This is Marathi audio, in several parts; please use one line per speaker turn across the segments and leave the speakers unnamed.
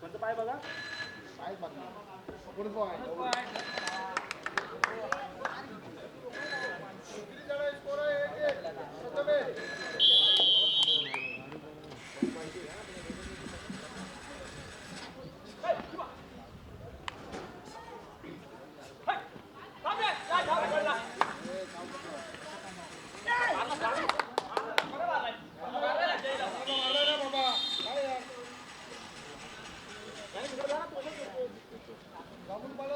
कोणतं पाय बघा पाय बघा कोणतं पाय Vamos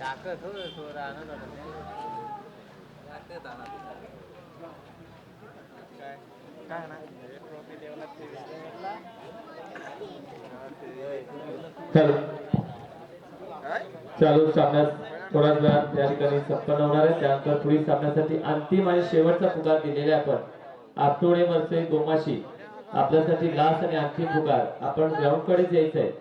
टाकत हो थोडा आणत
चालू चालू. सामन्यास थोडा वेळात त्या ठिकाणी संपन्न होणार आहे. त्यानंतर पुढील सामन्यासाठी अंतिम आणि शेवटचा पुकार दिलेला आहे आपण. आठवडे मरसे गोमाशी आपल्यासाठी लास्ट आणि अंतिम पुकार. आपण ग्राउंड कडेच यायचं आहे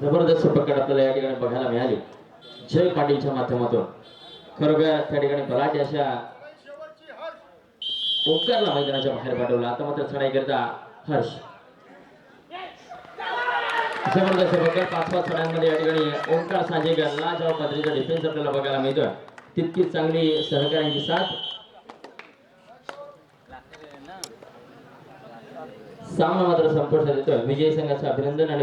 जबरदस्त प्रकार आपल्याला या ठिकाणी बघायला मिळाली. जय पाटीलच्या माध्यमातून. खरोखर त्या ठिकाणी बराच अशा ओंकारला मैदानाच्या बाहेर पाठवला. आता मात्र चढाई करता हर्ष. जबरदस्त बघा पाच पाच चढांमध्ये या ठिकाणी ओंकार सांजेकर लाजाव पदरीचा डिफेन्स आपल्याला बघायला मिळतोय. तितकीच चांगली सहकार्यांची साथ. सामना मात्र संपुष्टात येतोय विजय संघाचं अभिनंदन आणि